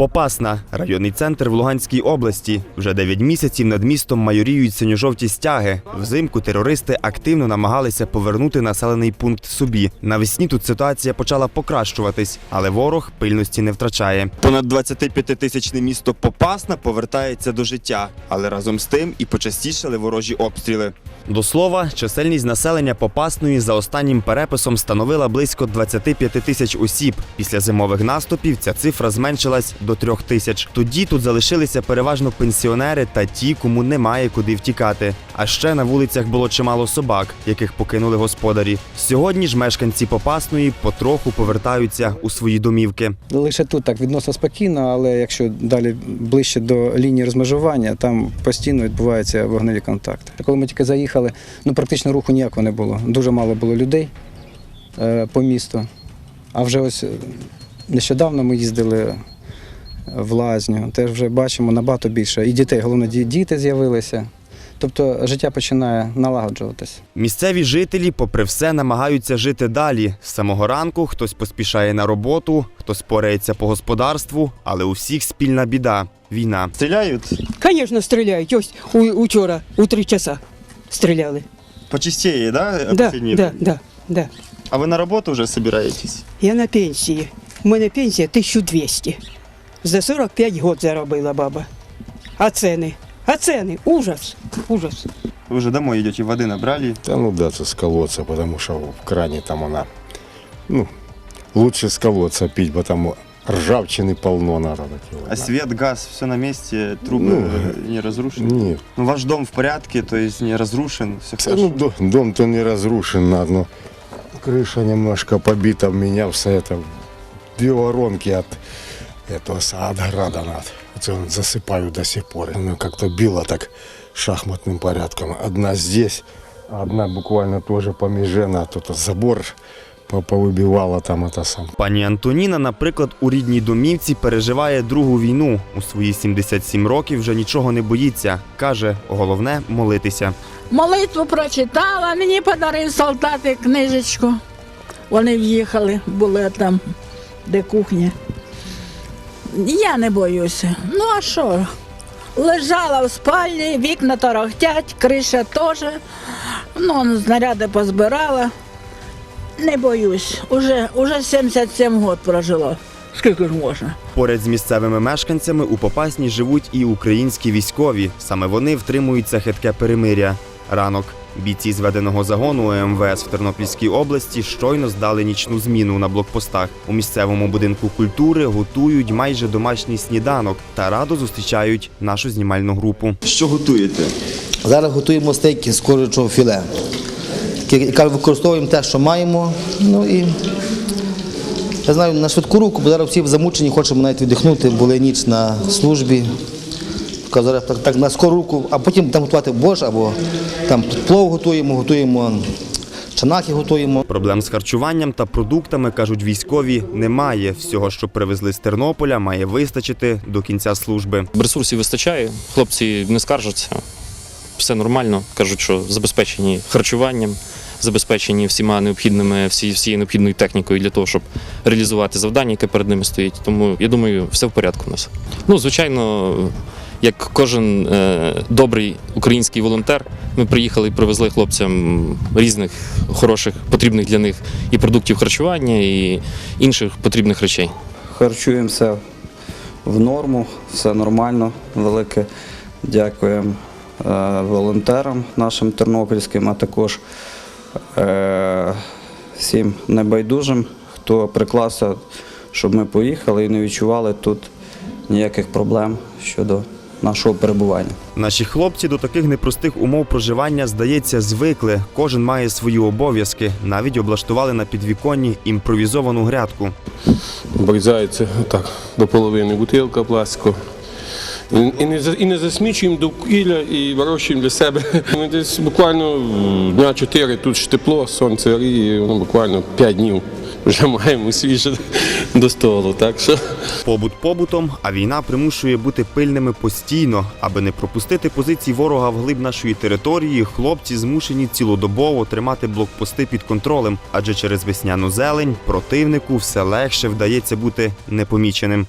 Попасна районний центр в Луганській області. Вже 9 місяців над містом майоріють синьо-жовті стяги. Взимку терористи активно намагалися повернути населений пункт собі. Навесні тут ситуація почала покращуватись, але ворог пильності не втрачає. Понад 25-тисячне місто Попасна повертається до життя, але разом з тим і почастішали ворожі обстріли. До слова, чисельність населення Попасної за останнім переписом становила близько 25 тисяч осіб. Після зимових наступів ця цифра зменшилась до трьох тисяч. Тоді тут залишилися переважно пенсіонери та ті, кому немає куди втікати. А ще на вулицях було чимало собак, яких покинули господарі. Сьогодні ж мешканці Попасної потроху повертаються у свої домівки. Лише тут так відносно спокійно, але якщо далі ближче до лінії розмежування, там постійно відбуваються вогневі контакти. Коли ми тільки заїхали, ну практично руху ніякого не було. Дуже мало було людей е, по місту. А вже ось е, нещодавно ми їздили в лазню, теж вже бачимо набагато більше. І дітей, головне, діти з'явилися. Тобто життя починає налагоджуватись. Місцеві жителі, попри все, намагаються жити далі. З самого ранку хтось поспішає на роботу, хтось порається по господарству, але у всіх спільна біда війна. Стріляють Конечно, стреляют. Ось учора у три часа стреляли. почистіє, да? Да, да, да, да. А ви на роботу вже збираєтесь? Я на пенсії. У мене пенсія 1200. За 45 год заробила баба. А ціни? А ціни? Ужас. Ужас. Ви вже домой йдете, води набрали. Да ну да, это с колодца, потому что в кране там она, ну, лучше с колодца пить, потому ржавчины полно народа. А свет, газ, все на месте, трубы Ну, не разрушены. Нет, Ну, ваш дом в порядке, то есть не разрушен, все да, ну, до- дом-то не разрушен, одно. Крыша немножко побита, у меня все это две воронки от этого с- от града над. Засыпаю до сих пор. Она как-то била так шахматным порядком. Одна здесь, а одна буквально тоже по меже, на тут забор по- повыбивала там это сам. Пані Антоніна, наприклад, у рідній домівці переживає другу війну. У свої 77 років вже нічого не боїться. Каже, головне молитися. Молитву прочитала, мені подарив солдати книжечку. Вони в'їхали, були там, де кухня. Я не боюся. Ну а що? Лежала в спальні, вікна торохтять, криша теж. Ну, знаряди позбирала. Не боюсь. Уже, уже 77 років прожила. Скільки ж можна? Поряд з місцевими мешканцями у Попасній живуть і українські військові. Саме вони втримують це хитке перемиря. Ранок. Бійці зведеного загону МВС в Тернопільській області щойно здали нічну зміну на блокпостах. У місцевому будинку культури готують майже домашній сніданок та радо зустрічають нашу знімальну групу. Що готуєте? Зараз готуємо стейки з курячого філе. Використовуємо те, що маємо. Ну і я знаю, на швидку руку, бо зараз всі замучені, хочемо навіть віддихнути, були ніч на службі. Зараз так, так на скору руку, а потім там готувати борщ або там плов готуємо, готуємо чанахи готуємо. Проблем з харчуванням та продуктами кажуть військові немає. Всього, що привезли з Тернополя, має вистачити до кінця служби. Ресурсів вистачає, хлопці не скаржаться, все нормально. Кажуть, що забезпечені харчуванням, забезпечені всіма необхідними, всі, всією необхідною технікою для того, щоб реалізувати завдання, яке перед ними стоїть. Тому я думаю, все в порядку у нас. Ну, звичайно, як кожен е, добрий український волонтер, ми приїхали і привезли хлопцям різних хороших, потрібних для них і продуктів харчування, і інших потрібних речей. Харчуємося в норму, все нормально. Велике дякуємо волонтерам нашим тернопільським, а також е, всім небайдужим, хто приклався, щоб ми поїхали і не відчували тут ніяких проблем щодо нашого перебування. Наші хлопці до таких непростих умов проживання, здається, звикли. Кожен має свої обов'язки. Навіть облаштували на підвіконні імпровізовану грядку. обрізається так до половини бутилка пластику. І, не, і не засмічуємо довкілля і вирощуємо для себе. Ми десь буквально дня 4 тут ж тепло, сонце гріє, воно буквально 5 днів вже маємо свіже до столу. Так що Побут побутом, а війна примушує бути пильними постійно, аби не пропустити позицій ворога вглиб нашої території. Хлопці змушені цілодобово тримати блокпости під контролем, адже через весняну зелень противнику все легше вдається бути непоміченим.